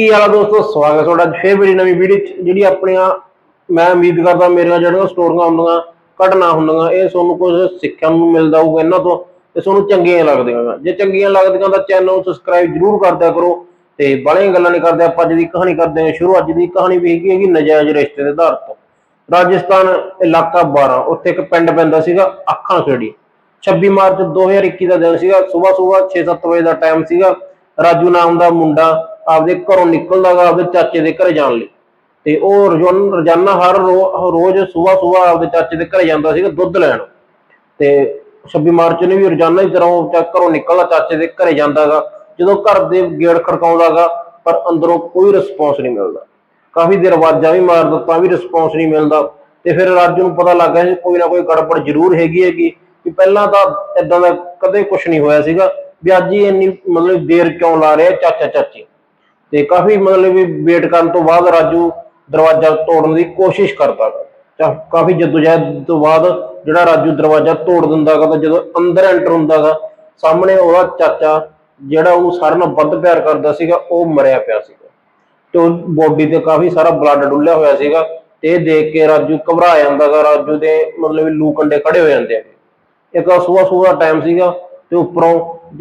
ਕੀ ਹਾਲ ਦੋਸਤੋ? ਸਵਾਗਤ ਤੁਹਾਡਾ ਫੇਰ ਬੜੀ ਨਵੀਂ ਵੀਡੀਓ ਚ, ਜਿਹੜੀ ਆਪਣੀਆਂ ਮੈਂ ਉਮੀਦ ਕਰਦਾ ਮੇਰੀਆਂ ਜਿਹੜੀਆਂ ਸਟੋਰੀਆਂ ਹੁੰਦੀਆਂ, ਘਟਨਾ ਹੁੰਦੀਆਂ, ਇਹ ਤੁਹਾਨੂੰ ਕੁਝ ਸਿੱਖਣ ਨੂੰ ਮਿਲਦਾ ਹੋਊਗਾ ਇਹਨਾਂ ਤੋਂ ਤੇ ਤੁਹਾਨੂੰ ਚੰਗੀਆਂ ਲੱਗਦੀਆਂ ਜੇ ਚੰਗੀਆਂ ਲੱਗਦੀਆਂ ਤਾਂ ਚੈਨਲ ਨੂੰ ਸਬਸਕ੍ਰਾਈਬ ਜਰੂਰ ਕਰਦਿਆ ਕਰੋ ਤੇ ਬਾਲੀਆਂ ਗੱਲਾਂ ਨਹੀਂ ਕਰਦੇ, ਆਪਾਂ ਅੱਜ ਦੀ ਕਹਾਣੀ ਕਰਦੇ ਹਾਂ ਸ਼ੁਰੂ। ਅੱਜ ਦੀ ਕਹਾਣੀ ਵੀ ਹੈਗੀ ਹੈਗੀ ਨਜਾਇਜ਼ ਰਿਸ਼ਤੇ ਦੇ ਆਧਾਰ ਤੋਂ। ਰਾਜਸਥਾਨ ਇਲਾਕਾ 12 ਉੱਥੇ ਇੱਕ ਪਿੰਡ ਪੈਂਦਾ ਸੀਗਾ ਅੱਖਾਂ ਖੇੜੀ 26 ਮਾਰਚ 2021 ਦਾ ਦਿਨ ਸੀਗਾ ਸਵੇਰ ਸਵੇਰ 6-7 ਵਜੇ ਦਾ ਟਾਈਮ ਸੀਗਾ। ਰਾਜੂ ਨਾਮ ਦਾ ਮੁੰਡਾ ਆਪਦੇ ਘਰੋਂ ਨਿਕਲਦਾਗਾ ਆਪਦੇ ਚਾਚੇ ਦੇ ਘਰੇ ਜਾਣ ਲਈ। ਤੇ ਉਹ ਰੋਜ਼ਾਨ- ਰੋਜ਼ਾਨਾ ਹਰ ਰੋ- ਰੋਜ਼ ਸਵੇਰ ਸਵੇਰ ਆਪਦੇ ਚਾਚੇ ਦੇ ਘਰੇ ਜਾਂਦਾ ਸੀਗਾ ਦੁੱਧ ਲੈਣ। ਤੇ 26 ਮਾਰਚ ਨੂੰ ਵੀ ਰੋਜ਼ਾਨਾ ਦੀ ਤਰ੍ਹਾਂ ਉਹ ਚਾ- ਘਰੋਂ ਨਿਕਲਦਾ ਚਾਚੇ ਦੇ ਘਰੇ ਜਾਂਦਾਗਾ, ਜਦੋਂ ਘਰ ਦੇ ਗੇਟ ਖੜਕਾਉਂਦਾਗਾ, ਪਰ ਅੰਦਰੋਂ ਕੋਈ ਰਿਸਪੌਂਸ ਨਹੀਂ ਮਿਲਦਾ। ਕਾਫੀ ਦੇਰ ਆਵਾਜ਼ਾਂ ਵੀ ਮਾਰਦਾ, ਤਾਂ ਵੀ ਰਿਸਪੌਂਸ ਨਹੀਂ ਮਿਲਦਾ। ਤੇ ਫਿਰ ਰਾਜੂ ਨੂੰ ਪਤਾ ਲੱਗ ਗਿਆ ਸੀ ਕੋਈ ਨਾ ਕੋਈ ਗੜਬੜ ਜ਼ਰੂਰ ਹੈਗੀ ਹੈਗੀ ਕਿ ਪਹਿਲਾਂ ਤਾਂ ਇਦਾਂ ਦਾ ਕਦੇ ਕੁਝ ਨਹੀਂ ਹੋਇਆ ਸੀਗਾ, ਵੀ ਅੱਜ ਹੀ ਇੰਨੀ ਮਤਲਬ ਦੇਰ ਕਿਉਂ ਲਾ ਰਿਹਾ ਚਾਚਾ ਚਾਚੀ ਤੇ ਕਾਫੀ ਮਤਲਬ ਵੀ ਵੇਟ ਕਰਨ ਤੋਂ ਬਾਅਦ ਰਾਜੂ ਦਰਵਾਜ਼ਾ ਤੋੜਨ ਦੀ ਕੋਸ਼ਿਸ਼ ਕਰਦਾ ਗਾ। ਕਾਫੀ ਜਦੋਜਹਿਦ ਤੋਂ ਬਾਅਦ ਜਿਹੜਾ ਰਾਜੂ ਦਰਵਾਜ਼ਾ ਤੋੜ ਦਿੰਦਾ ਗਾ ਤਾਂ ਜਦੋਂ ਅੰਦਰ ਐਂਟਰ ਹੁੰਦਾ ਗਾ, ਸਾਹਮਣੇ ਉਹਦਾ ਚਾਚਾ ਜਿਹੜਾ ਉਹ ਸਾਰਿਆਂ ਨਾਲੋਂ ਵੱਧ ਪਿਆਰ ਕਰਦਾ ਸੀਗਾ, ਉਹ ਮਰਿਆ ਪਿਆ ਸੀਗਾ। ਤੇ ਉਹ ਬੋਡੀ ਤੇ ਕਾਫੀ ਸਾਰਾ ਬਲੱਡ ਡੁੱਲਿਆ ਹੋਇਆ ਸੀਗਾ ਤੇ ਇਹ ਦੇਖ ਕੇ ਰਾਜੂ ਘਬਰਾ ਜਾਂਦਾ ਗਾ। ਰਾਜੂ ਦੇ ਮਤਲਬ ਲੂ ਕੰਡੇ ਖੜੇ ਹੋ ਜਾਂਦੇ ਆ। ਇੱਕ ਸਵੇਰ ਸਵੇਰ ਦਾ ਟਾਈਮ ਸੀਗਾ ਤੇ ਉੱਪਰੋਂ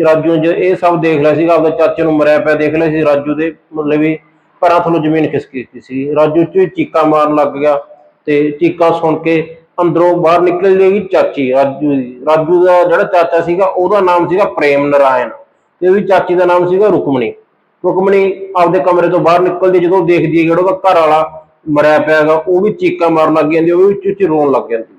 ਰਾਜੂ ਨੇ ਇਹ ਸਭ ਦੇਖ ਲਿਆ ਸੀਗਾ, ਆਪਦੇ ਚਾਚੇ ਨੂੰ ਮਰਿਆ ਪਿਆ ਦੇਖ ਲਿਆ ਸੀ ਰਾਜੂ ਦੇ ਮਤਲਬ ਵੀ ਪੈਰਾਂ ਥੱਲੋਂ ਜ਼ਮੀਨ ਖਿਸਕੀ ਦਿੱਤੀ ਸੀ। ਰਾਜੂ ਚ ਚੀਕਾ ਮਾਰਨ ਲੱਗ ਗਿਆ ਤੇ ਚੀਕਾ ਸੁਣ ਕੇ ਅੰਦਰੋਂ ਬਾਹਰ ਨਿਕਲ ਜਾਏਗੀ ਚਾਚੀ, ਰਾਜੂ ਦੀ। ਰਾਜੂ ਦਾ ਜਿਹੜਾ ਚਾਚਾ ਸੀਗਾ, ਉਹਦਾ ਨਾਮ ਸੀਗਾ ਪ੍ਰੇਮ ਨਰਾਇਣ ਤੇ ਉਹਦੀ ਚਾਚੀ ਦਾ ਨਾਮ ਸੀਗਾ ਰੁਕਮਣੀ। ਰੁਕਮਣੀ ਆਪਦੇ ਕਮਰੇ ਤੋਂ ਬਾਹਰ ਨਿਕਲਦੀ ਜਦੋਂ ਦੇਖਦੀ ਹੈ ਜਿਹੜਾ ਉਹਦਾ ਘਰ ਵਾਲਾ ਮਰਿਆ ਪਿਆ ਹੈਗਾ, ਉਹ ਵੀ ਚੀਕਾਂ ਮਾਰਨ ਲੱਗ ਜਾਂਦੀ ਉਹ ਵੀ ਉੱਚੀ ਉੱਚੀ ਰੋਣ ਲੱਗ ਜਾਂਦੀ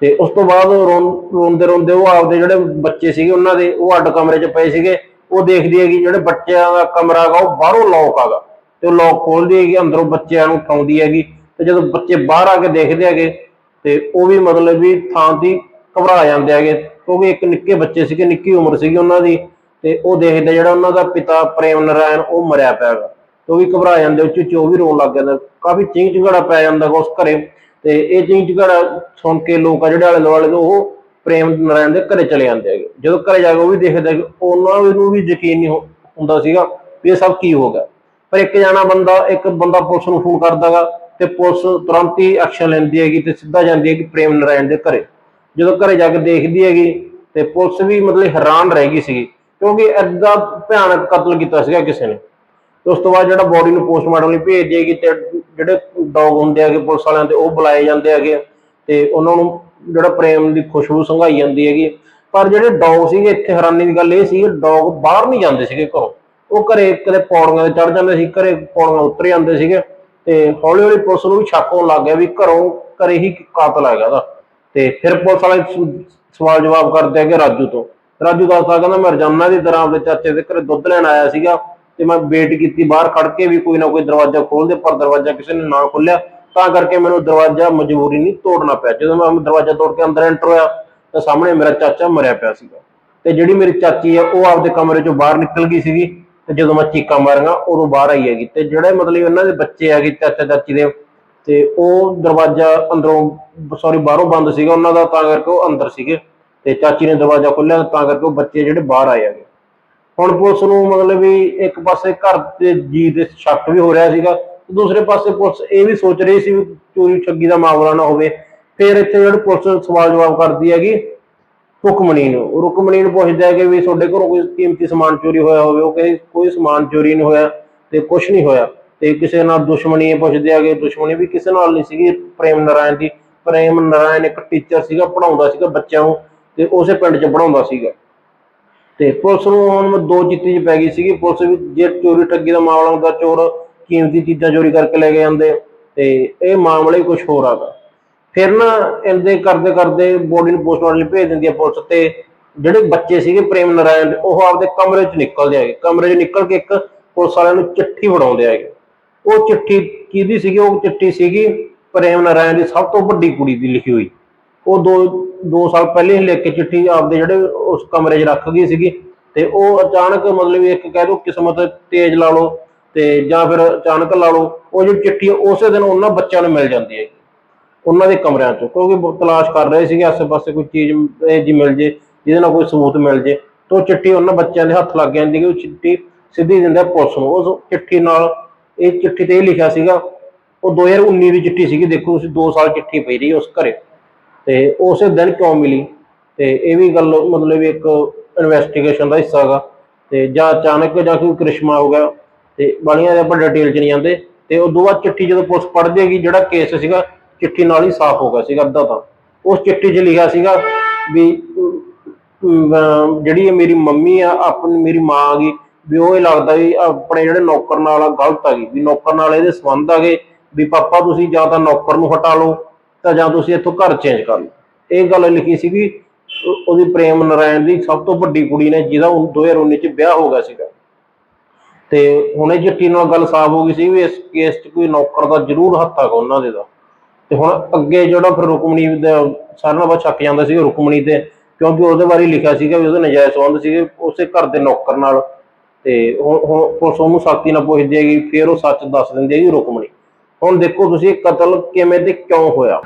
ਤੇ ਉਸ ਤੋਂ ਬਾਅਦ ਉਹ ਰੋਣ- ਰੋਂਦੇ ਰੋਂਦੇ ਉਹ ਆਪਦੇ ਜਿਹੜੇ ਬੱਚੇ ਸੀਗੇ ਉਹਨਾਂ ਦੇ, ਉਹ ਅੱਡ ਕਮਰੇ 'ਚ ਪਏ ਸੀਗੇ। ਉਹ ਦੇਖਦੀ ਹੈਗੀ ਜਿਹੜੇ ਬੱਚਿਆਂ ਦਾ ਕਮਰਾ ਹੈਗਾ, ਉਹ ਬਾਹਰੋਂ ਲੌਕ ਹੈਗਾ। ਤੇ ਉਹ ਲੌਕ ਖੋਲਦੀ ਹੈਗੀ, ਅੰਦਰੋਂ ਬੱਚਿਆਂ ਨੂੰ ਉਠਾਉਂਦੀ ਹੈਗੀ। ਤੇ ਜਦੋਂ ਬੱਚੇ ਬਾਹਰ ਆ ਕੇ ਦੇਖਦੇ ਹੈਗੇ, ਤੇ ਉਹ ਵੀ ਮਤਲਬ ਵੀ ਥਾਂ ਦੀ ਘਬਰਾ ਜਾਂਦੇ ਹੈਗੇ। ਕਿਉਂਕਿ ਇੱਕ ਨਿੱਕੇ ਬੱਚੇ ਸੀਗੇ, ਨਿੱਕੀ ਉਮਰ ਸੀਗੀ ਉਹਨਾਂ ਦੀ। ਤੇ ਉਹ ਦੇਖਦੇ ਜਿਹੜਾ ਉਹਨਾਂ ਦਾ ਪਿਤਾ ਪ੍ਰੇਮ ਨਰਾਇਣ, ਉਹ ਮਰਿਆ ਪਿਆ ਹੈਗਾ। ਤੇ ਉਹ ਵੀ ਘਬਰਾ ਜਾਂਦੇ ਉੱਚ ਉਹ ਵੀ ਰੋਣ ਲੱਗ ਜਾਂਦਾ। ਕਾਫੀ ਚਿੰਗ ਚਿੰਗੜਾ ਪੈ ਜਾਂਦਾ ਗਾ ਉਸ ਘਰੇ। ਤੇ ਇਹ ਚਿੰਗ ਚਿੰਗੜਾ ਸੁਣ ਕੇ ਲੋਕ ਆ ਜਿਹੜੇ ਆਲੇ ਦੁਆਲੇ ਤੋਂ ਉਹ ਪ੍ਰੇਮ ਨਰਾਇਣ ਦੇ ਘਰੇ ਚਲੇ ਜਾਂਦੇ ਹੈਗੇ। ਜਦੋਂ ਘਰੇ ਜਾ ਕੇ ਉਹ ਵੀ ਦੇਖਦੇ ਹੈਗੇ, ਉਹਨਾਂ ਨੂੰ ਵੀ ਯਕੀਨ ਨਹੀਂ ਹੁੰਦਾ ਸੀਗਾ ਵੀ ਇਹ ਸਭ ਕੀ ਹੋ ਗਿਆ। ਪਰ ਇੱਕ ਜਾਣਾ ਬੰਦਾ ਇੱਕ ਬੰਦਾ ਪੁਲਿਸ ਨੂੰ ਫੋਨ ਕਰਦਾਗਾ ਤੇ ਪੁਲਿਸ ਤੁਰੰਤ ਹੀ ਐਕਸ਼ਨ ਲੈਂਦੀ ਹੈਗੀ ਤੇ ਸਿੱਧਾ ਜਾਂਦੀ ਹੈਗੀ ਪ੍ਰੇਮ ਨਾਰਾਇਣ ਦੇ ਘਰੇ। ਜਦੋਂ ਘਰੇ ਜਾ ਕੇ ਦੇਖਦੀ ਹੈਗੀ ਤੇ ਪੁਲਿਸ ਵੀ ਮਤਲਬ ਹੈਰਾਨ ਰਹਿ ਗਈ ਸੀਗੀ ਕਿਉਂਕਿ ਐਡਾ ਭਿਆਨਕ ਕਤਲ ਕੀਤਾ ਸੀਗਾ ਕਿਸੇ ਨੇ। ਉਸ ਤੋਂ ਬਾਅਦ ਜਿਹੜਾ ਬੋਡੀ ਨੂੰ ਪੋਸਟਮਾਰਟਮ ਲਈ ਭੇਜ ਦੇਗੀ ਤੇ ਜਿਹੜੇ ਡੌਗ ਹੁੰਦੇ ਹੈਗੇ ਪੁਲਿਸ ਵਾਲਿਆਂ ਦੇ ਉਹ ਬੁਲਾਏ ਜਾਂਦੇ ਹੈਗੇ ਤੇ ਉਹਨਾਂ ਨੂੰ ਜਿਹੜਾ ਪ੍ਰੇਮ ਦੀ ਖੁਸ਼ਬੂ ਸੰਘਾਈ ਜਾਂਦੀ ਹੈਗੀ ਪਰ ਜਿਹੜੇ ਡੌਗ ਸੀਗੇ, ਇੱਥੇ ਹੈਰਾਨੀ ਦੀ ਗੱਲ ਇਹ ਸੀ ਡੌਗ ਬਾਹਰ ਨਹੀਂ ਜਾਂਦੇ ਸੀਗੇ ਘਰੋਂ। ਉਹ ਘਰੇ ਕਦੇ ਪੌੜੀਆਂ ਤੇ ਚੜ ਜਾਂਦੇ ਸੀ, ਘਰੇ ਪੌੜੀਆਂ ਉੱਤਰ ਜਾਂਦੇ ਸੀਗੇ। ਤੇ ਹੌਲੀ ਹੌਲੀ ਪੁਲਿਸ ਨੂੰ ਵੀ ਸ਼ੱਕ ਹੋਣ ਲੱਗ ਗਿਆ ਵੀ ਘਰੋਂ ਘਰੇ ਹੀ ਕਾਤਲ ਹੈਗਾ ਦਾ ਤੇ ਫਿਰ ਪੁਲਿਸ ਵਾਲੇ ਸਵਾਲ ਜਵਾਬ ਕਰਦੇ ਹੈਗੇ ਰਾਜੂ ਤੋਂ। ਰਾਜੂ ਦੱਸਦਾ ਕਹਿੰਦਾ, ਮੈਂ ਰੋਜ਼ਾਨਾ ਦੀ ਤਰ੍ਹਾਂ ਆਪਣੇ ਚਾਚੇ ਦੇ ਘਰੇ ਦੁੱਧ ਲੈਣ ਆਇਆ ਸੀਗਾ। ਤੇ ਮੈਂ ਵੇਟ ਕੀਤੀ, ਬਾਹਰ ਖੜ ਕੇ ਵੀ ਕੋਈ ਨਾ ਕੋਈ ਦਰਵਾਜ਼ਾ ਖੋਲਦੇ ਪਰ ਦਰਵਾਜ਼ਾ ਕਿਸੇ ਨੇ ਨਾ ਖੋਲਿਆ ਤਾਂ ਕਰਕੇ ਮੈਨੂੰ ਦਰਵਾਜ਼ਾ ਮਜਬੂਰੀ ਨਹੀਂ ਤੋੜਨਾ ਪਿਆ। ਜਦੋਂ ਮੈਂ ਦਰਵਾਜ਼ਾ ਤੋੜ ਕੇ ਅੰਦਰ ਐਂਟਰ ਹੋਇਆ, ਤਾਂ ਸਾਹਮਣੇ ਮੇਰਾ ਚਾਚਾ ਮਰਿਆ ਪਿਆ ਸੀਗਾ। ਤੇ ਜਿਹੜੀ ਮੇਰੀ ਚਾਚੀ ਆ ਉਹ ਆਪਦੇ ਕਮਰੇ ਚੋਂ ਬਾਹਰ ਨਿਕਲ ਗਈ ਸੀਗੀ। ਤੇ ਜਦੋਂ ਮੈਂ ਚੀਕਾਂ ਮਾਰੀਆਂ, ਉਦੋਂ ਬਾਹਰ ਆਈ ਹੈਗੀ। ਤੇ ਜਿਹੜੇ ਮਤਲਬ ਇਹਨਾਂ ਦੇ ਬੱਚੇ ਹੈਗੇ, ਚਾਚਾ ਚਾਚੀ ਦੇ, ਤੇ ਉਹ ਦਰਵਾਜ਼ਾ ਅੰਦਰੋਂ ਸੌਰੀ ਬਾਹਰੋਂ ਬੰਦ ਸੀਗਾ। ਉਹਨਾਂ ਦਾ ਤਾਂ ਕਰਕੇ ਉਹ ਅੰਦਰ ਸੀਗੇ। ਤੇ ਚਾਚੀ ਨੇ ਦਰਵਾਜ਼ਾ ਖੋਲ੍ਹਿਆ, ਤਾਂ ਕਰਕੇ ਉਹ ਬੱਚੇ ਜਿਹੜੇ ਬਾਹਰ ਆਏ ਹੈਗੇ। ਹੁਣ ਪੁਲਿਸ ਨੂੰ ਮਤਲਬ ਵੀ ਇੱਕ ਪਾਸੇ ਘਰ ਦੇ ਜੀ ਦੇ ਸ਼ੱਕ ਵੀ ਹੋ ਰਿਹਾ ਸੀਗਾ ਦੂਸਰੇ ਪਾਸੇ ਪੁਲਿਸ ਇਹ ਵੀ ਸੋਚ ਰਹੀ ਸੀ ਵੀ ਚੋਰੀ ਠੱਗੀ ਦਾ ਮਾਮਲਾ ਨਾ ਹੋਵੇ। ਫਿਰ ਇੱਥੇ ਜਿਹੜੀ ਪੁਲਿਸ ਸਵਾਲ ਜਵਾਬ ਕਰਦੀ ਹੈਗੀ ਰੁਕਮਣੀ ਨੂੰ ਰੁਕਮਣੀ ਨੂੰ ਪੁੱਛਦਾ ਹੈ ਕਿ ਵੀ ਤੁਹਾਡੇ ਘਰੋਂ ਕੋਈ ਕੀਮਤੀ ਸਮਾਨ ਚੋਰੀ ਹੋਇਆ ਹੋਵੇ, ਉਹ ਕਹਿੰਦੇ ਕੋਈ ਸਮਾਨ ਚੋਰੀ ਨਹੀਂ ਹੋਇਆ ਤੇ ਕੁਝ ਨਹੀਂ ਹੋਇਆ। ਤੇ ਕਿਸੇ ਨਾਲ ਦੁਸ਼ਮਣੀ ਪੁੱਛਦੇ ਹੈਗੇ, ਦੁਸ਼ਮਣੀ ਵੀ ਕਿਸੇ ਨਾਲ ਨਹੀਂ ਸੀਗੀ, ਪ੍ਰੇਮ ਨਰਾਇਣ ਦੀ। ਪ੍ਰੇਮ ਨਰਾਇਣ ਇੱਕ ਟੀਚਰ ਸੀਗਾ ਪੜਾਉਂਦਾ ਸੀਗਾ ਬੱਚਿਆਂ ਨੂੰ ਤੇ ਉਸੇ ਪਿੰਡ 'ਚ ਪੜਾਉਂਦਾ ਸੀਗਾ। ਤੇ ਪੁਲਿਸ ਨੂੰ ਹੁਣ ਦੋ ਚਿੱਤੀ 'ਚ ਪੈ ਗਈ ਸੀਗੀ। ਪੁਲਿਸ ਵੀ ਜੇ ਚੋਰੀ ਠੱਗੀ ਦਾ ਮਾਮਲਾ ਹੁੰਦਾ, ਚੋਰ ਕੀਮਤੀ ਚੀਜ਼ਾਂ ਚੋਰੀ ਕਰਕੇ ਲੈ ਕੇ ਜਾਂਦੇ ਤੇ ਇਹ ਮਾਮਲੇ ਕੁਝ ਹੋਰ ਆਗਾ। ਫਿਰ ਨਾ ਇਹਦੇ ਕਰਦੇ ਕਰਦੇ ਬੋਡੀ ਨੂੰ ਪੋਸਟਮਾਰਟਮ ਲਈ ਭੇਜ ਦਿੰਦੀ ਹੈ ਪੁਲਿਸ ਤੇ। ਜਿਹੜੇ ਬੱਚੇ ਸੀਗੇ ਪ੍ਰੇਮ ਨਾਰਾਇਣ, ਉਹ ਆਪਦੇ ਕਮਰੇ 'ਚ ਨਿਕਲਦੇ ਹੈਗੇ ਕਮਰੇ 'ਚ ਨਿਕਲ ਕੇ ਇੱਕ ਪੁਲਿਸ ਵਾਲਿਆਂ ਨੂੰ ਚਿੱਠੀ ਫੜਾਉਂਦੇ ਹੈਗੇ ਉਹ ਚਿੱਠੀ ਕਿਹਦੀ ਸੀਗੀ? ਉਹ ਚਿੱਠੀ ਸੀਗੀ ਪ੍ਰੇਮ ਨਾਰਾਇਣ ਦੀ ਸਭ ਤੋਂ ਵੱਡੀ ਕੁੜੀ ਦੀ ਲਿਖੀ ਹੋਈ। ਉਹ ਦੋ ਦੋ ਸਾਲ ਪਹਿਲੇ ਹੀ ਲਿਖ ਕੇ ਚਿੱਠੀ ਆਪਦੇ ਜਿਹੜੇ ਉਸ ਕਮਰੇ 'ਚ ਰੱਖ ਗਈ ਸੀਗੀ ਤੇ ਉਹ ਅਚਾਨਕ ਮਤਲਬ ਇੱਕ ਕਹਿ ਲਓ ਕਿਸਮਤ ਤੇਜ਼ ਲਾ ਲਓ ਤੇ ਜਾਂ ਫਿਰ ਅਚਾਨਕ ਲਾ ਲਓ, ਉਹ ਜਿਹੜੀ ਚਿੱਠੀ ਉਸੇ ਦਿਨ ਉਹਨਾਂ ਬੱਚਿਆਂ ਨੂੰ ਮਿਲ ਜਾਂਦੀ ਹੈ ਉਹਨਾਂ ਦੇ ਕਮਰਿਆਂ ਚ, ਕਿਉਂਕਿ ਤਲਾਸ਼ ਕਰ ਰਹੇ ਸੀਗੇ, ਆਸੇ-ਪਾਸੇ ਕੋਈ ਚੀਜ਼ ਇਹ ਜੀ ਮਿਲ ਜੇ, ਜਿਹਦੇ ਨਾਲ ਕੋਈ ਸਬੂਤ ਮਿਲ ਜੇ, ਤਾਂ ਉਹ ਚਿੱਠੀ ਉਹਨਾਂ ਬੱਚਿਆਂ ਦੇ ਹੱਥ ਲੱਗ ਜਾਂਦੀ ਕਿ ਉਹ ਚਿੱਠੀ ਸਿੱਧੀ ਦਿੰਦਾ ਪੁਲਿਸ ਨੂੰ, ਉਸ ਚਿੱਠੀ ਨਾਲ ਇਹ ਚਿੱਠੀ ਤੇ ਇਹ ਲਿਖਿਆ ਸੀਗਾ, ਉਹ 2019 ਦੀ ਚਿੱਠੀ ਸੀਗੀ, ਦੇਖੋ ਤੁਸੀਂ 2 ਸਾਲ ਚਿੱਠੀ ਪਈ ਰਹੀ ਉਸ ਘਰੇ। ਤੇ ਉਸੇ ਦਿਨ ਕਿਉਂ ਮਿਲੀ? ਤੇ ਇਹ ਵੀ ਗੱਲ ਮਤਲਬ ਇੱਕ ਇਨਵੈਸਟੀਗੇਸ਼ਨ ਦਾ ਹਿੱਸਾ ਹੈਗਾ। ਤੇ ਜਾਂ ਅਚਾਨਕ ਜਾਂ ਕੋਈ ਕ੍ਰਿਸ਼ਮਾ ਹੋ ਗਿਆ ਤੇ ਬਾਲੀਆਂ ਦੇ ਆਪਾਂ ਡਿਟੇਲ ਚ ਨਹੀਂ ਜਾਂਦੇ। ਤੇ ਉਦੋਂ ਬਾਅਦ ਚਿੱਠੀ ਜਦੋਂ ਪੁਲਿਸ ਪੜ੍ਹਦੀ ਹੈਗੀ, ਜਿਹੜਾ ਕੇਸ ਸੀਗਾ, ਚਿੱਠੀ ਨਾਲ ਹੀ ਸਾਫ਼ ਹੋ ਗਿਆ ਸੀਗਾ, ਅੱਧਾ ਤਾਂ। ਉਸ ਚਿੱਠੀ 'ਚ ਲਿਖਿਆ ਸੀਗਾ ਵੀ ਜਿਹੜੀ ਮੇਰੀ ਮੰਮੀ ਆ, ਆਪਣੀ ਮੇਰੀ ਮਾਂ ਆ ਗਈ, ਵੀ ਉਹ ਇਹ ਲੱਗਦਾ ਵੀ ਆਪਣੇ ਜਿਹੜੇ ਨੌਕਰ ਨਾਲ ਆ, ਗਲਤ ਆ ਗਈ। ਵੀ ਨੌਕਰ ਨਾਲ ਇਹਦੇ ਸੰਬੰਧ ਆ ਗਏ, ਵੀ ਪਾਪਾ ਤੁਸੀਂ ਜਾਂ ਤਾਂ ਨੌਕਰ ਨੂੰ ਹਟਾ ਲਓ ਤਾਂ ਜਾਂ ਤੁਸੀਂ ਇੱਥੋਂ ਘਰ ਚੇਂਜ ਕਰ ਲਓ। ਇਹ ਗੱਲ ਲਿਖੀ ਸੀਗੀ ਉਹਦੀ ਪ੍ਰੇਮ ਨਾਰਾਇਣ ਦੀ ਸਭ ਤੋਂ ਵੱਡੀ ਕੁੜੀ ਨੇ ਜਿਹਦਾ 2019 ਚ ਵਿਆਹ ਹੋ ਗਿਆ ਸੀਗਾ। ਤੇ ਹੁਣ ਇਹ ਨਾਲ ਗੱਲ ਸਾਫ਼ ਹੋ ਗਈ ਸੀ ਵੀ ਇਸ ਕੇਸ 'ਚ ਕੋਈ ਨੌਕਰ ਦਾ ਜ਼ਰੂਰ ਹੱਥ ਹੈਗਾ ਉਹਨਾਂ ਦੇ ਦਾ। ਤੇ ਹੁਣ ਅੱਗੇ ਜਿਹੜਾ ਫਿਰ ਰੁਕਮਣੀ ਦਾ ਸਾਰਿਆਂ ਨਾਲ ਵੱਧ ਸ਼ੱਕ ਜਾਂਦਾ ਸੀ ਰੁਕਮਣੀ ਤੇ, ਕਿਉਂਕਿ ਉਹਦੇ ਬਾਰੇ ਲਿਖਿਆ ਸੀਗਾ ਵੀ ਉਹਦੇ ਨਜਾਇਜ਼ ਸੰਬੰਧ ਸੀਗੇ ਉਸੇ ਘਰ ਦੇ ਨੌਕਰ ਨਾਲ। ਤੇ ਹੁਣ ਹੁਣ ਪੁਲਿਸ ਉਹਨੂੰ ਸਖਤੀ ਨਾਲ ਪੁੱਛਦੀ ਹੈਗੀ, ਫਿਰ ਉਹ ਸੱਚ ਦੱਸ ਦਿੰਦੀ ਹੈਗੀ ਰੁਕਮਣੀ। ਹੁਣ ਦੇਖੋ ਤੁਸੀਂ ਇਹ ਕਤਲ ਕਿਵੇਂ ਤੇ ਕਿਉਂ ਹੋਇਆ?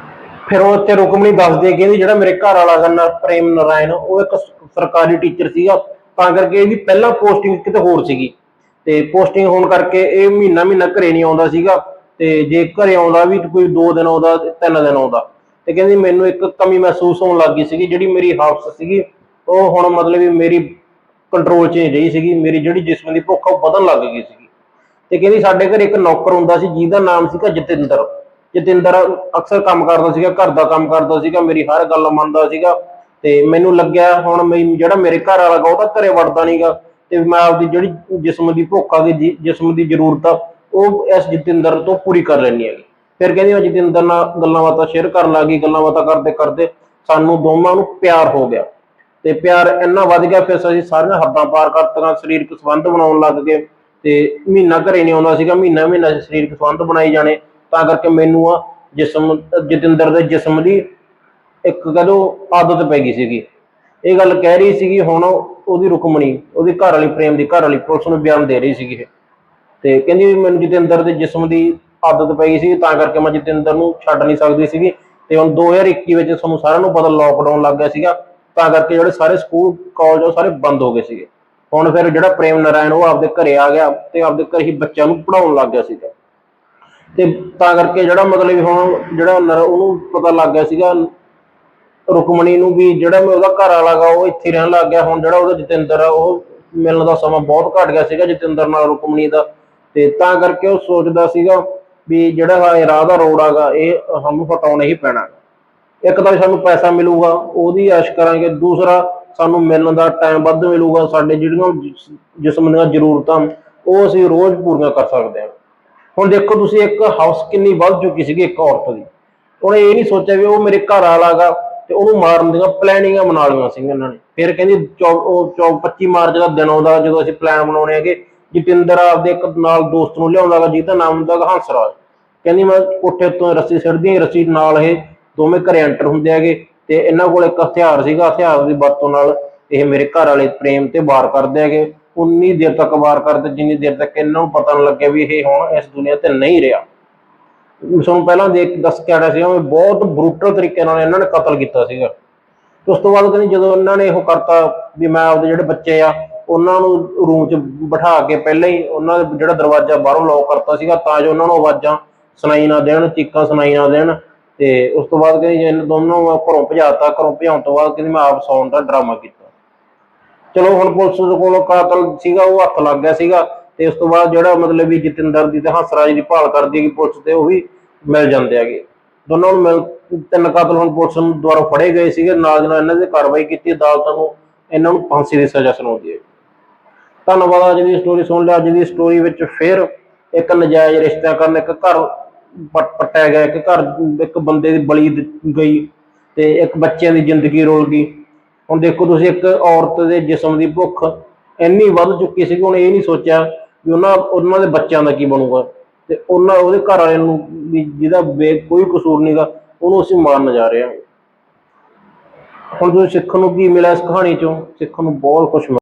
ਫਿਰ ਉਹ ਇੱਥੇ ਰੁਕਮਣੀ ਦੱਸਦੀ ਹੈ ਕਹਿੰਦੀ ਜਿਹੜਾ ਮੇਰੇ ਘਰ ਵਾਲਾ ਗੰਨਾ ਪ੍ਰੇਮ ਨਾਰਾਇਣ, ਉਹ ਇੱਕ ਸਰਕਾਰੀ ਟੀਚਰ ਸੀਗਾ। ਤਾਂ ਕਰਕੇ ਇਹਦੀ ਪਹਿਲਾਂ ਪੋਸਟਿੰਗ ਕਿਤੇ ਹੋਰ ਸੀਗੀ। ਤੇ ਪੋਸਟਿੰਗ ਹੋਣ ਕਰਕੇ ਇਹ ਮਹੀਨਾ ਮਹੀਨਾ ਘਰੇ ਨਹੀਂ ਆਉਂਦਾ ਸੀਗਾ। ਤੇ ਜੇ ਘਰੇ ਆਉਂਦਾ ਵੀ ਕੋਈ 2 ਦਿਨ ਆਉਂਦਾ, ਤਿੰਨ ਦਿਨ ਆਉਂਦਾ। ਤੇ ਕਹਿੰਦੀ ਮੈਨੂੰ ਇੱਕ ਕਮੀ ਮਹਿਸੂਸ ਹੋਣ ਲੱਗ ਗਈ ਸੀਗੀ, ਜਿਹੜੀ ਮੇਰੀ ਹਾਫਸ ਸੀਗੀ, ਉਹ ਹੁਣ ਮਤਲਬ ਮੇਰੀ ਕੰਟਰੋਲ 'ਚ ਨਹੀਂ ਰਹੀ ਸੀਗੀ। ਮੇਰੀ ਜਿਹੜੀ ਜਿਸਮ ਦੀ ਭੁੱਖ ਉਹ ਵਧਣ ਲੱਗ ਗਈ ਸੀਗੀ। ਤੇ ਕਹਿੰਦੀ ਸਾਡੇ ਘਰੇ ਇੱਕ ਨੌਕਰ ਹੁੰਦਾ ਸੀ, ਜਿਹਦਾ ਨਾਮ ਸੀਗਾ ਜਤਿੰਦਰ। ਜਤਿੰਦਰ ਅਕਸਰ ਕੰਮ ਕਰਦਾ ਸੀਗਾ, ਘਰ ਦਾ ਕੰਮ ਕਰਦਾ ਸੀਗਾ, ਮੇਰੀ ਹਰ ਗੱਲ ਮੰਨਦਾ ਸੀਗਾ। ਤੇ ਮੈਨੂੰ ਲੱਗਿਆ ਹੁਣ ਮੈਂ- ਜਿਹੜਾ ਮੇਰੇ ਘਰ ਵਾਲਾ ਗਾ, ਉਹ ਤਾਂ ਘਰੇ ਵੜਦਾ ਨਹੀਂਗਾ ਤੇ ਮੈਂ ਆਪਦੀ ਜਿਹੜੀ ਜਿਸਮ ਦੀ ਭੁੱਖ ਆ ਗਈ ਜਿਸਮ ਦੀ ਜ਼ਰੂਰਤ ਆ, ਉਹ ਇਸ ਜਤਿੰਦਰ ਤੋਂ ਪੂਰੀ ਕਰ ਲੈਣੀ ਹੈਗੀ। ਫਿਰ ਕਹਿੰਦੀ ਮੈਂ ਜਤਿੰਦਰ ਨਾਲ ਗੱਲਾਂ ਬਾਤਾਂ ਸ਼ੇਅਰ ਕਰਨ ਲੱਗੀ ਗੱਲਾਂ ਬਾਤਾਂ ਕਰਦੇ ਕਰਦੇ ਸਾਨੂੰ ਦੋਵਾਂ ਨੂੰ ਪਿਆਰ ਹੋ ਗਿਆ। ਤੇ ਪਿਆਰ ਇੰਨਾ ਵੱਧ ਗਿਆ, ਫਿਰ ਅਸੀਂ ਸਾਰੀਆਂ ਹੱਦਾਂ ਪਾਰ ਕਰਤੀਆਂ, ਸਰੀਰਕ ਸੰਬੰਧ ਬਣਾਉਣ ਲੱਗ ਗਏ। ਤੇ ਮਹੀਨਾ ਘਰੇ ਨਹੀਂ ਆਉਂਦਾ ਸੀਗਾ, ਮਹੀਨਾ ਮਹੀਨਾ ਸਰੀਰਕ ਸੰਬੰਧ ਬਣਾਈ ਜਾਣੇ। ਤਾਂ ਕਰਕੇ ਮੈਨੂੰ ਆ ਜਿਸਮ, ਜਤਿੰਦਰ ਦੇ ਜਿਸਮ ਦੀ ਇੱਕ ਕਦੋਂ ਆਦਤ ਪੈ ਗਈ ਸੀਗੀ। ਇਹ ਗੱਲ ਕਹਿ ਰਹੀ ਸੀਗੀ, ਹੁਣ ਉਹਦੀ ਰੁਕਮਣੀ, ਉਹਦੀ ਘਰ ਵਾਲੀ ਪ੍ਰੇਮ ਦੀ ਘਰ ਵਾਲੀ ਪੁਲਿਸ ਨੂੰ ਬਿਆਨ ਦੇ ਰਹੀ ਸੀਗੀ ਇਹ। ਤੇ ਕਹਿੰਦੀ ਵੀ ਮੈਨੂੰ ਜਤਿੰਦਰ ਦੇ ਜਿਸਮ ਦੀ ਆਦਤ ਪੈ ਗਈ ਸੀ ਤਾਂ ਕਰਕੇ ਮੈਂ ਜਤਿੰਦਰ ਨੂੰ ਛੱਡ ਨਹੀਂ ਸਕਦੀ ਸੀਗੀ। ਤੇ ਹੁਣ 2021 ਵਿੱਚ ਤੁਹਾਨੂੰ ਸਾਰਿਆਂ ਨੂੰ ਪਤਾ ਲੋਕਡਾਊਨ ਲੱਗ ਗਿਆ ਸੀਗਾ, ਤਾਂ ਕਰਕੇ ਜਿਹੜੇ ਸਾਰੇ ਸਕੂਲ ਕਾਲਜ ਉਹ ਸਾਰੇ ਬੰਦ ਹੋ ਗਏ ਸੀਗੇ। ਹੁਣ ਫਿਰ ਜਿਹੜਾ ਪ੍ਰੇਮ ਨਾਰਾਇਣ ਉਹ ਆਪਦੇ ਘਰੇ ਆ ਗਿਆ ਤੇ ਆਪਦੇ ਘਰੇ ਹੀ ਬੱਚਿਆਂ ਨੂੰ ਪੜਾਉਣ ਲੱਗ ਗਿਆ ਸੀਗਾ। ਤੇ ਤਾਂ ਕਰਕੇ ਜਿਹੜਾ ਮਤਲਬ ਹੁਣ ਜਿਹੜਾ ਉਹਨੂੰ ਪਤਾ ਲੱਗ ਗਿਆ ਸੀਗਾ, ਰੁਕਮਣੀ ਨੂੰ ਵੀ ਜਿਹੜਾ ਮੈਂ ਉਹਦਾ ਘਰ ਵਾਲਾ ਗਾ, ਉਹ ਇੱਥੇ ਰਹਿਣ ਲੱਗ ਗਿਆ। ਹੁਣ ਜਿਹੜਾ ਉਹਦਾ ਜਤਿੰਦਰ ਆ, ਉਹ ਮਿਲਣ ਦਾ ਸਮਾਂ ਬਹੁਤ ਘਟ ਗਿਆ ਸੀਗਾ ਜਤਿੰਦਰ ਨਾਲ ਰੁਕਮਣੀ ਦਾ। ਤੇ ਤਾਂ ਕਰਕੇ ਉਹ ਸੋਚਦਾ ਸੀਗਾ ਵੀ ਜਿਹੜਾ ਇਹ ਰਾਹ ਦਾ ਰੋਡ ਆਗਾ ਇਹ ਸਾਨੂੰ ਹਟਾਉਣਾ ਹੀ ਪੈਣਾ। ਇੱਕ ਤਾਂ ਸਾਨੂੰ ਪੈਸਾ ਮਿਲੂਗਾ, ਉਹਦੀ ਆਸ਼ ਕਰਾਂਗੇ। ਦੂਸਰਾ ਸਾਨੂੰ ਮਿਲਣ ਦਾ ਟਾਈਮ ਵੱਧ ਮਿਲੂਗਾ, ਸਾਡੇ ਜਿਹੜੀਆਂ ਜਿਸਮ ਦੀਆਂ ਜ਼ਰੂਰਤਾਂ, ਉਹ ਅਸੀਂ ਰੋਜ਼ ਪੂਰੀਆਂ ਕਰ ਸਕਦੇ ਹਾਂ। ਹੁਣ ਦੇਖੋ ਤੁਸੀਂ ਇੱਕ ਹਾਊਸ ਕਿੰਨੀ ਵੱਧ ਚੁੱਕੀ ਸੀਗੀ ਇੱਕ ਔਰਤ ਦੀ। ਉਹਨੇ ਇਹ ਨਹੀਂ ਸੋਚਿਆ ਵੀ ਉਹ ਮੇਰੇ ਘਰ ਵਾਲਾ ਤੇ ਉਹਨੂੰ ਮਾਰਨ ਦੀਆਂ ਪਲੈਨਿੰਗਾਂ ਬਣਾ ਲਈਆਂ ਸੀ ਇਹਨਾਂ ਨੇ। ਫਿਰ ਕਹਿੰਦੀ ਚੌ- ਉਹ ਚੌ 25 ਮਾਰਚ ਦਾ ਦਿਨ ਆਉਂਦਾ ਜਦੋਂ ਅਸੀਂ ਪਲਾਨ ਬਣਾਉਣੇ ਹੈਗੇ, ਜਤਿੰਦਰ ਆਪਦੇ ਇੱਕ ਨਾਲ ਦੋਸਤ ਨੂੰ ਲਿਆਉਂਦਾਗਾ ਜਿਹਦਾ ਨਾਮ ਹੁੰਦਾ ਗਾ ਹੰਸਰਾਜ ਕਹਿੰਦੀ ਮੈਂ ਕੋਠੇ ਤੋਂ ਰੱਸੀ ਸਿੱਟਦੀ, ਰੱਸੀ ਨਾਲ ਇਹ ਦੋਵੇਂ ਘਰੇ ਐਂਟਰ ਹੁੰਦੇ ਹੈਗੇ। ਤੇ ਇਹਨਾਂ ਕੋਲ ਇੱਕ ਹਥਿਆਰ ਸੀਗਾ, ਹਥਿਆਰ ਦੀ ਵਰਤੋਂ ਨਾਲ ਇਹ ਮੇਰੇ ਘਰ ਵਾਲੇ ਪ੍ਰੇਮ ਤੇ ਵਾਰ ਕਰਦੇ ਹੈਗੇ। ਉਨੀ ਦੇਰ ਤੱਕ ਵਾਰ ਕਰਦੇ, ਜਿੰਨੀ ਦੇਰ ਤੱਕ ਇਹਨਾਂ ਨੂੰ ਪਤਾ ਨਾ ਲੱਗੇ ਵੀ ਇਹ ਹੁਣ ਇਸ ਦੁਨੀਆ ਤੇ ਨਹੀਂ ਰਿਹਾ। ਤੁਹਾਨੂੰ ਪਹਿਲਾਂ ਦੇਖ ਦੱਸ ਕੇ ਆਇਆ ਸੀਗਾ ਵੀ ਬਹੁਤ ਬਰੂਟਲ ਤਰੀਕੇ ਨਾਲ ਇਹਨਾਂ ਨੇ ਕਤਲ ਕੀਤਾ ਸੀਗਾ। ਉਸ ਤੋਂ ਬਾਅਦ ਕਹਿੰਦੀ ਜਦੋਂ ਇਹਨਾਂ ਨੇ ਉਹ ਕਰਤਾ ਵੀ ਮੈਂ ਆਪਦੇ ਜਿਹੜੇ ਬੱਚੇ ਆ, ਉਹਨਾਂ ਨੂੰ ਰੂਮ 'ਚ ਬਿਠਾ ਕੇ ਪਹਿਲਾਂ ਹੀ ਉਹਨਾਂ ਦਾ ਜਿਹੜਾ ਦਰਵਾਜ਼ਾ ਬਾਹਰੋਂ ਲੌਕ ਕਰਤਾ ਸੀਗਾ, ਤਾਂ ਜੋ ਉਹਨਾਂ ਨੂੰ ਆਵਾਜ਼ਾਂ ਸੁਣਾਈ ਨਾ ਦੇਣ, ਚੀਕਾਂ ਸੁਣਾਈ ਨਾ ਦੇਣ। ਤੇ ਉਸ ਤੋਂ ਬਾਅਦ ਕਹਿੰਦੀ ਇਹਨਾਂ ਦੋਨੋਂ ਨੂੰ ਘਰੋਂ ਭਜਾਤਾ, ਘਰੋਂ ਭਜਾਉਣ ਤੋਂ ਬਾਅਦ ਕਹਿੰਦੀ ਮੈਂ ਆਪ ਸੌਣ ਦਾ ਡਰਾਮਾ ਕੀਤਾ। ਚਲੋ ਹੁਣ ਪੁਲਿਸ ਦੇ ਕੋਲ ਕਾਤਲ ਸੀਗਾ, ਉਹ ਹੱਥ ਲੱਗ ਗਿਆ ਸੀਗਾ ਤੇ ਉਸ ਤੋਂ ਬਾਅਦ ਜਿਹੜਾ ਮਤਲਬ ਵੀ ਜਤਿੰਦਰ ਦੀ ਤੇ ਹੰਸਰਾਜ ਦੀ ਭਾਲ ਕਰਦੀ ਹੈਗੀ ਪੁਲਿਸ ਤੇ, ਉਹ ਵੀ ਮਿਲ ਜਾਂਦੇ ਹੈਗੇ। ਦੋਨਾਂ ਨੂੰ ਮਿਲ, ਤਿੰਨ ਕਾਤਲ ਹੁਣ ਪੁਲਿਸ ਨੂੰ ਦੁਆਰਾ ਫੜੇ ਗਏ ਸੀਗੇ, ਨਾਲ ਦੀ ਨਾਲ ਇਹਨਾਂ ਦੀ ਕਾਰਵਾਈ ਕੀਤੀ, ਅਦਾਲਤਾਂ ਨੂੰ ਇਹਨਾਂ ਨੂੰ ਫਾਂਸੀ ਦੀ ਸਜ਼ਾ ਸੁਣਾਉਂਦੀ ਹੈ। ਧੰਨਵਾਦ, ਅੱਜ ਦੀ ਸਟੋਰੀ ਸੁਣ ਲਿਆ ਅੱਜ ਦੀ ਸਟੋਰੀ ਵਿੱਚ ਫਿਰ ਇੱਕ ਨਜਾਇਜ਼ ਰਿਸ਼ਤਾ ਕਰਨ, ਇੱਕ ਘਰ ਪਟਿਆ ਗਿਆ, ਇੱਕ ਘਰ, ਇੱਕ ਬੰਦੇ ਦੀ ਬਲੀ ਗਈ ਤੇ ਇੱਕ ਬੱਚਿਆਂ ਦੀ ਜ਼ਿੰਦਗੀ ਰੋਲ ਗਈ। ਹੁਣ ਦੇਖੋ ਤੁਸੀਂ ਇੱਕ ਔਰਤ ਦੇ ਜਿਸਮ ਦੀ ਭੁੱਖ ਇੰਨੀ ਵੱਧ ਚੁੱਕੀ ਸੀ ਕਿ ਉਹਨੇ ਇਹ ਨਹੀਂ ਸੋਚਿਆ ਵੀ ਉਹਨਾਂ ਉਹਨਾਂ ਦੇ ਬੱਚਿਆਂ ਦਾ ਕੀ ਬਣੂਗਾ ਤੇ ਉਹਨਾਂ, ਉਹਦੇ ਘਰ ਵਾਲਿਆਂ ਨੂੰ ਵੀ ਜਿਹਦਾ ਬੇ, ਕੋਈ ਕਸੂਰ ਨਹੀਂਗਾ ਉਹਨੂੰ ਅਸੀਂ ਮਾਰਨ ਜਾ ਰਹੇ ਹਾਂ। ਹੁਣ ਤੁਸੀਂ ਸਿੱਖਣ ਨੂੰ ਕੀ ਮਿਲਿਆ ਇਸ ਕਹਾਣੀ ਚੋਂ? ਸਿੱਖਣ ਨੂੰ ਬਹੁਤ ਕੁਝ